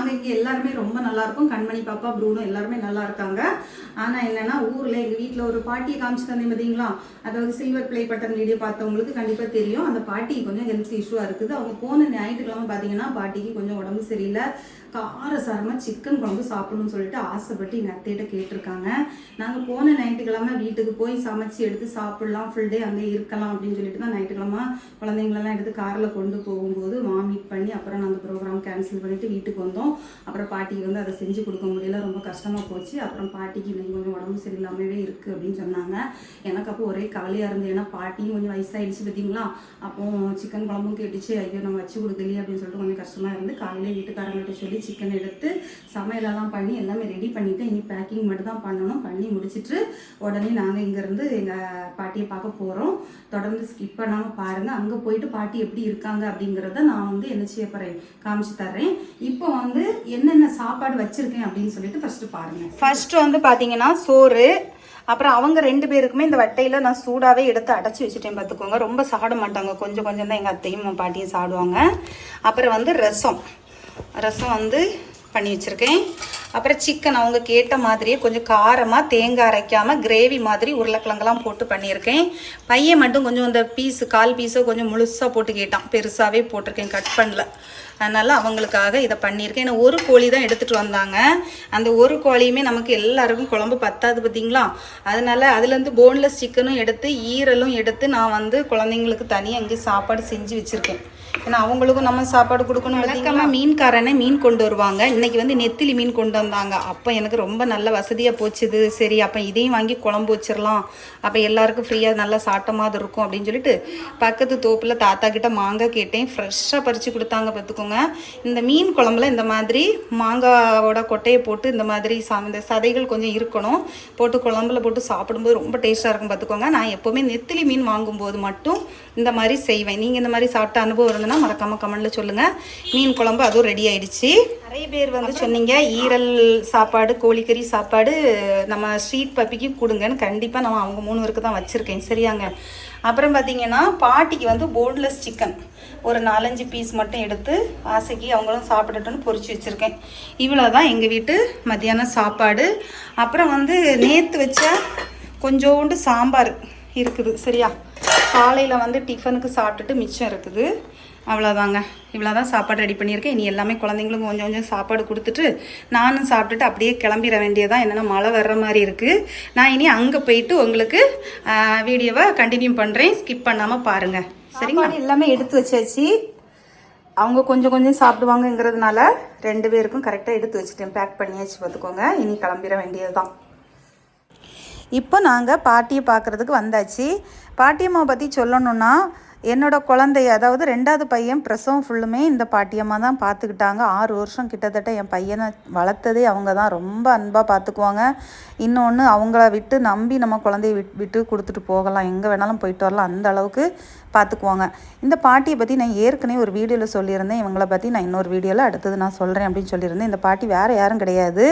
நாங்கள் இங்கே எல்லாருமே ரொம்ப நல்லா இருக்கோம் கண்மணி பாப்பா ப்ரூனோ எல்லாருமே நல்லா இருக்காங்க ஆனால் என்னன்னா ஊரில் எங்கள் வீட்டில் ஒரு பாட்டியை காமிச்சு தந்தேன் பார்த்தீங்களா அதாவது சில்வர் பிளே பட்டன் வீடியோ பார்த்தவங்களுக்கு கண்டிப்பாக தெரியும். அந்த பாட்டிக்கு கொஞ்சம் ஹெல்த் இஷ்யூவாக இருக்குது. அவங்க போன ஞாயிற்றுக்கிழமை பார்த்தீங்கன்னா பாட்டிக்கு கொஞ்சம் உடம்பு சரியில்லை. காரசாரமாக சிக்கன் குழம்பு சாப்பிடணும்னு சொல்லிட்டு ஆசைப்பட்டு எங்கள் அத்தையிட்ட கேட்டிருக்காங்க. நாங்கள் போன ஞாயிற்றுக்கிழமை வீட்டுக்கு போய் சமைச்சு எடுத்து சாப்பிடலாம். ஃபுல் டே அங்கே இருக்கலாம் அப்படின்னு சொல்லிட்டு தான் ஞாயிற்றுக்கிழமை குழந்தைங்களெல்லாம் எடுத்து காரில் கொண்டு போகும்போது வாமிட் பண்ணி அப்புறம் நாங்கள் ப்ரோக்ராம் கேன்சல் பண்ணிவிட்டு வீட்டுக்கு வந்தோம். அப்புறம் பாட்டிக்கு வந்து அதை செஞ்சு கொடுக்க முடியல ரொம்ப கஷ்டமாக போச்சு. அப்புறம் பாட்டிக்கு இன்னைக்கு கொஞ்சம் உடம்பு சரியில்லாமவே இருக்குது அப்படின்னு சொன்னாங்க. எனக்கு அப்போ ஒரே கவலையாக இருந்தது. ஏன்னா பாட்டியும் கொஞ்சம் வயசாயிடுச்சு பார்த்தீங்களா? அப்போ சிக்கன் குழம்பும் கேட்டுச்சு. ஐயோ நம்ம வச்சு கொடுக்கலையே அப்படின்னு சொல்லிட்டு கொஞ்சம் கஷ்டமாக இருந்து காலையில் வீட்டுக்காரங்கள்ட்ட சொல்லி சிக்கன் எடுத்து சமையலெல்லாம் பண்ணி எல்லாமே ரெடி பண்ணிவிட்டு இனி பேக்கிங் மட்டும் தான் பண்ணணும். பண்ணி முடிச்சிட்டு உடனே நாங்கள் இங்கேருந்து எங்கள் பாட்டியை பார்க்க போகிறோம் தொடர்ந்து ஸ்கிப் பண்ணாமல் பாருங்கள் அங்கே போயிட்டு பாட்டி எப்படி இருக்காங்க அப்படிங்கிறத நான் வந்து என்ன செய்ய போகிறேன் காமிச்சு தர்றேன். இப்போ வந்து என்னென்ன சாப்பாடு வச்சுருக்கேன் அப்படின்னு சொல்லிட்டு ஃபஸ்ட்டு பாருங்கள் ஃபர்ஸ்ட் வந்து பார்த்தீங்கன்னா சோறு அப்புறம் அவங்க ரெண்டு பேருக்குமே இந்த வட்டையில் நான் சூடாகவே எடுத்து அடைச்சி வச்சுட்டேன் பார்த்துக்கோங்க ரொம்ப சாப்பிட மாட்டாங்க. கொஞ்சம் கொஞ்சம் தான் எங்கள் அத்தையும் பாட்டியும் சாப்பிடுவாங்க. அப்புறம் வந்து ரசம். ரசம் வந்து பண்ணி வச்சுருக்கேன். அப்புறம் சிக்கன் அவங்க கேட்ட மாதிரியே கொஞ்சம் காரமாக தேங்காய் அரைக்காமல் கிரேவி மாதிரி உருளைக்கிழங்கெல்லாம் போட்டு பண்ணியிருக்கேன். பையன் மட்டும் கொஞ்சம் இந்த பீஸு கால் பீஸோ கொஞ்சம் முழுசாக போட்டு கேட்டான். பெருசாகவே போட்டிருக்கேன் கட் பண்ணல. அதனால் அவங்களுக்காக இதை பண்ணியிருக்கேன். ஏன்னா ஒரு கோழி தான் எடுத்துகிட்டு வந்தாங்க. அந்த ஒரு கோழியுமே நமக்கு எல்லாருக்கும் குழம்பு பத்தாது பார்த்தீங்களா அதனால அதுலேருந்து போன்லெஸ் சிக்கனும் எடுத்து ஈரலும் எடுத்து நான் வந்து குழந்தைங்களுக்கு தனியாக இங்கே சாப்பாடு செஞ்சு வச்சுருக்கேன். ஏன்னா அவங்களுக்கும் நம்ம சாப்பாடு கொடுக்கணும் வழக்கமாக மீன்காரனே மீன் கொண்டு வருவாங்க. இன்னைக்கு வந்து நெத்திலி மீன் கொண்டு வந்தாங்க. அப்போ எனக்கு ரொம்ப நல்ல வசதியாக போச்சுது. சரி அப்போ இதையும் வாங்கி குழம்பு வச்சிடலாம். அப்போ எல்லாருக்கும் ஃப்ரீயாக நல்லா சாப்பிட்ட மாதிரி இருக்கும் அப்படின்னு சொல்லிட்டு பக்கத்து தோப்பில் தாத்தா கிட்ட மாங்காய் கேட்டேன். ஃப்ரெஷ்ஷாக பறித்து கொடுத்தாங்க பார்த்துக்கோங்க. இந்த மீன் குழம்புல இந்த மாதிரி மாங்காவோட கொட்டையை போட்டு இந்த மாதிரி சா- இந்த சதைகள் கொஞ்சம் இருக்கணும். போட்டு குழம்புல போட்டு சாப்பிடும்போது ரொம்ப டேஸ்ட்டாக இருக்கும் பார்த்துக்கோங்க. நான் எப்போவுமே நெத்திலி மீன் வாங்கும்போது மட்டும் இந்த மாதிரி செய்வேன். நீங்கள் இந்த மாதிரி சாப்பிட்ட அனுபவம் இருந்ததுன்னா மறக்காமல் கமெண்ட்டில் சொல்லுங்கள் மீன் குழம்பு அதுவும் ரெடி ஆயிடுச்சு. நிறைய பேர் வந்து சொன்னீங்க ஈரல் சாப்பாடு கோழிக்கறி சாப்பாடு நம்ம ஸ்ட்ரீட் பப்பிக்கு கொடுங்கன்னு கண்டிப்பாக நான் அவங்க மூணு பேருக்கு தான் வச்சுருக்கேன். சரியாங்க? அப்புறம் பார்த்தீங்கன்னா பாட்டிக்கு வந்து போன்லெஸ் சிக்கன் ஒரு நாலஞ்சு பீஸ் மட்டும் எடுத்து ஆசைக்கு அவங்களும் சாப்பிடட்டும்னு பொரிச்சு வச்சுருக்கேன். இவ்வளோ தான் எங்கள் வீட்டு மத்தியானம் சாப்பாடு. அப்புறம் வந்து நேற்று வச்ச கொஞ்சோண்டு சாம்பார் இருக்குது. சரியா? காலையில் வந்து டிஃபனுக்கு சாப்பிட்டுட்டு மிச்சம் இருக்குது. அவ்வளோதாங்க இவ்வளோ தான் சாப்பாடு ரெடி பண்ணியிருக்கேன். இனி எல்லாமே குழந்தைங்களுக்கும் கொஞ்சம் கொஞ்சம் சாப்பாடு கொடுத்துட்டு நானும் சாப்பிட்டுட்டு அப்படியே கிளம்பிட வேண்டியதான் என்னென்னா மழை வர்ற மாதிரி இருக்குது நான் இனி அங்கே போயிட்டு உங்களுக்கு வீடியோவை கண்டினியூ பண்ணுறேன் ஸ்கிப் பண்ணாமல் பாருங்கள் சரிங்களா? எல்லாமே எடுத்து வச்சாச்சு. அவங்க கொஞ்சம் கொஞ்சம் சாப்பிடுவாங்கங்கிறதுனால ரெண்டு பேருக்கும் கரெக்டாக எடுத்து வச்சுட்டேன். பேக் பண்ணியாச்சு பார்த்துக்கோங்க. இனி கிளம்பிட வேண்டியது தான் இப்போ நாங்கள் பாட்டியை பார்க்குறதுக்கு வந்தாச்சு. பாட்டியம்மா பற்றி சொல்லணும்னா என்னோட குழந்தை அதாவது ரெண்டாவது பையன் பிரசவம் ஃபுல்லுமே இந்த பாட்டியம்மா தான் பார்த்துக்கிட்டாங்க ஆறு வருஷம் கிட்டத்தட்ட என் பையனை வளர்த்ததே அவங்க தான். ரொம்ப அன்பாக பார்த்துக்குவாங்க இன்னொன்று அவங்கள விட்டு நம்பி நம்ம குழந்தைய விட் விட்டு கொடுத்துட்டு போகலாம். எங்கே வேணாலும் போயிட்டு வரலாம். அந்த அளவுக்கு பார்த்துக்குவாங்க இந்த பாட்டியை பற்றி நான் ஏற்கனவே ஒரு வீடியோவில் சொல்லியிருந்தேன். இவங்கள பற்றி நான் இன்னொரு வீடியோவில் அடுத்தது நான் சொல்கிறேன் அப்படின்னு சொல்லியிருந்தேன். இந்த பாட்டி வேறு யாரும் கிடையாது.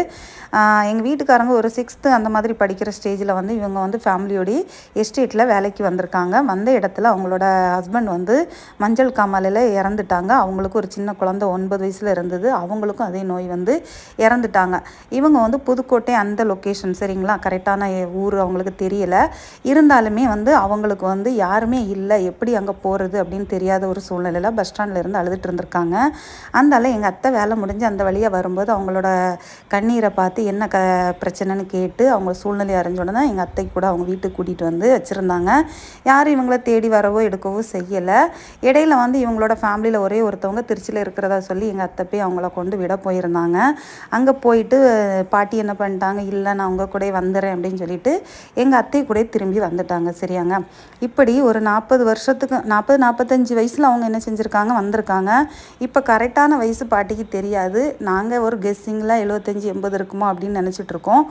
எங்கள் வீட்டுக்காரங்க ஒரு சிக்ஸ்த்து அந்த மாதிரி படிக்கிற ஸ்டேஜில் வந்து இவங்க வந்து ஃபேமிலியோடைய எஸ்டேட்டில் வேலைக்கு வந்திருக்காங்க. வந்த இடத்துல அவங்களோட ஹஸ்பண்ட் வந்து மஞ்சள் காமாலையில் இறந்துட்டாங்க. அவங்களுக்கு ஒரு சின்ன குழந்தை ஒன்பது வயசில் இருந்தது. அவங்களுக்கும் அதே நோய் வந்து இறந்துட்டாங்க. இவங்க வந்து புதுக்கோட்டை அந்த லொக்கேஷன் சரிங்களா? கரெக்டான ஊர் அவங்களுக்கு தெரியல. இருந்தாலுமே வந்து அவங்களுக்கு வந்து யாருமே இல்லை. எப்படி அங்கே போகிறது அப்படின்னு தெரியாத ஒரு சூழ்நிலையில் பஸ் ஸ்டாண்டில் இருந்து அழுதுட்டு இருந்திருக்காங்க. அந்தால எங்கள் அத்தை வேலை முடிஞ்சு அந்த வழியாக வரும்போது அவங்களோட கண்ணீரை பார்த்து என்ன க பிரச்சனைன்னு கேட்டு அவங்க சூழ்நிலை அறிஞ்சோடனே எங்கள் அத்தை கூட அவங்க வீட்டுக்கு கூட்டிகிட்டு வந்து வச்சுருந்தாங்க. யாரும் இவங்கள தேடி வரவோ எடுக்கவோ செய்யலை. இடையில வந்து இவங்களோட ஃபேமிலியில் ஒரே ஒருத்தவங்க திருச்சியில் இருக்கிறதா சொல்லி எங்கள் அத்தை போய் அவங்கள கொண்டு விட போயிருந்தாங்க. அங்கே போயிட்டு பாட்டி என்ன பண்ணிட்டாங்க? இல்லை நான் உங்கள் கூட வந்துடுறேன் அப்படின்னு சொல்லிட்டு எங்கள் அத்தை கூட திரும்பி வந்துட்டாங்க சரியாங்க. இப்படி ஒரு நாற்பது வருஷத்துக்கு நாற்பது நாற்பத்தஞ்சு வயசில் அவங்க என்ன செஞ்சுருக்காங்க வந்திருக்காங்க. இப்போ கரெக்டான வயசு பாட்டிக்கு தெரியாது. நாங்கள் ஒரு கெஸ்ஸிங்கில் எழுபத்தஞ்சி எண்பது இருக்குமோ அப்படின்னு நினச்சிட்ருக்கோம்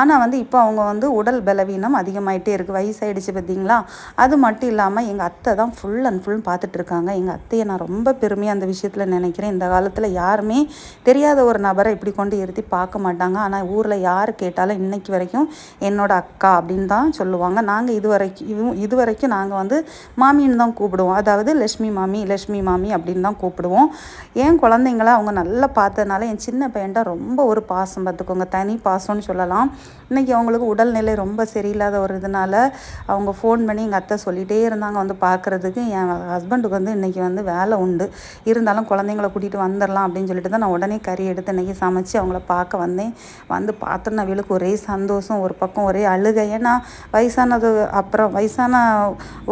ஆனால் வந்து இப்போ அவங்க வந்து உடல் பலவீனம் அதிகமாயிட்டே இருக்குது வயசாயிடுச்சு பார்த்தீங்களா அது மட்டும் இல்லாமல் எங்கள் அத்தை தான் ஃபுல் அண்ட் ஃபுல் பார்த்துட்டு இருக்காங்க. எங்கள் அத்தையை நான் ரொம்ப பெருமையாக அந்த விஷயத்தில் நினைக்கிறேன். இந்த காலத்தில் யாருமே தெரியாத ஒரு நபரை இப்படி கொண்டு இருத்தி பார்க்க மாட்டாங்க. ஆனால் ஊரில் யார் கேட்டாலும் இன்றைக்கு வரைக்கும் என்னோடய அக்கா அப்படின்னு தான் சொல்லுவாங்க. நாங்கள் இது வரைக்கும் இது வரைக்கும் நாங்கள் வந்து மாமின்னு தான் கூப்பிடுவோம். அதாவது லக்ஷ்மி மாமி லக்ஷ்மி மாமி அப்படின்னு தான் கூப்பிடுவோம். என் குழந்தைங்கள அவங்க நல்லா பார்த்ததுனால என் சின்ன பையன்ட்ட ரொம்ப ஒரு பாசம் பார்த்துக்கோங்க. தனி பாசம்னு சொல்லலாம். இன்றைக்கி அவங்களுக்கு உடல்நிலை ரொம்ப சரியில்லாத ஒரு இதனால் அவங்க ஃபோன் பண்ணி எங்கள் அத்தை சொல்லிகிட்டே இருந்தாங்க வந்து பார்க்குறதுக்கு. என் ஹஸ்பண்டுக்கு வந்து இன்றைக்கி வந்து வேலை உண்டு. இருந்தாலும் குழந்தைங்கள கூட்டிகிட்டு வந்துடலாம் அப்படின்னு சொல்லிட்டு தான் நான் உடனே கறி எடுத்து இன்றைக்கி சமைச்சு அவங்கள பார்க்க வந்தேன். வந்து பார்த்தோன்னா அவளுக்கு ஒரே சந்தோஷம் ஒரு பக்கம் ஒரே அழுகை. ஏன்னா வயசானது அப்புறம் வயசான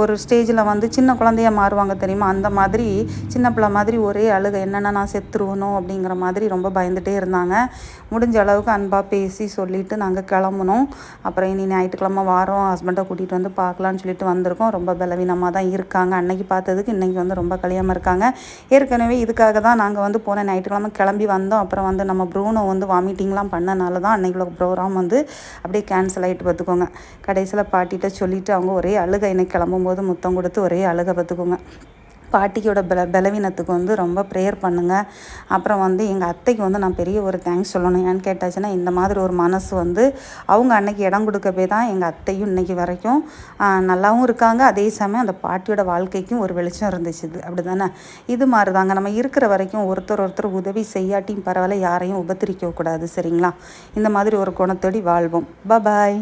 ஒரு ஸ்டேஜில் வந்து சின்ன குழந்தைய மாறுவாங்க தெரியுமா? அந்த மாதிரி சின்ன பிள்ளை மாதிரி ஒரே அழுகை. என்னென்னா நான் செத்துருவணும் அப்படிங்கிற மாதிரி ரொம்ப பயந்துட்டே இருந்தாங்க. முடிஞ்ச அளவுக்கு அன்பாக பேசி சொல்லிவிட்டு நாங்கள் கிளம்புனோம். அப்புறம் இனி ஞாயிற்றுக்கிழமை வாரம். ஹஸ்பண்டை கூட்டிகிட்டு வந்து பார்க்கலான்னு சொல்லிட்டு வந்திருக்கோம். ரொம்ப பலவீனமாக தான் இருக்காங்க. அன்னைக்கு பார்த்ததுக்கு இன்றைக்கி வந்து ரொம்ப கலியாமல் இருக்காங்க. ஏற்கனவே இதுக்காக தான் நாங்கள் வந்து போன ஞாயிற்றுக்கிழமை கிளம்பி வந்தோம். அப்புறம் வந்து நம்ம ப்ரூனோ வந்து வாமிட்டிங்லாம் பண்ணனால தான் அன்னைக்கு உள்ள ப்ரோக்ராம் வந்து அப்படியே கேன்சல் ஆகிட்டு பார்த்துக்கோங்க. கடைசியில் பாட்டிகிட்ட சொல்லிவிட்டு அவங்க ஒரே அழுகை. இன்னைக்கு கிளம்பும்போது முத்தம் கொடுத்து ஒரே அழுகை பார்த்துக்கோங்க. பாட்டிக்கோட பல பலவீனத்துக்கு வந்து ரொம்ப ப்ரேயர் பண்ணுங்கள் அப்புறம் வந்து எங்கள் அத்தைக்கு வந்து நான் பெரிய ஒரு தேங்க்ஸ் சொல்லணும். ஏன்னு கேட்டாச்சுன்னா இந்த மாதிரி ஒரு மனசு வந்து அவங்க அன்னைக்கு இடம் கொடுக்க போய் தான் எங்கள் அத்தையும் இன்னைக்கு வரைக்கும் நல்லாவும் இருக்காங்க. அதே சமயம் அந்த பாட்டியோட வாழ்க்கைக்கும் ஒரு வெளிச்சம் இருந்துச்சு. இது அப்படி தானே இது மாதிரி தாங்க நம்ம இருக்கிற வரைக்கும் ஒருத்தர் ஒருத்தர் உதவி செய்யாட்டியும் பரவாயில்ல யாரையும் உபத்திரிக்கக்கூடாது. சரிங்களா? இந்த மாதிரி ஒரு குணத்தோடி வாழ்வோம். பாய்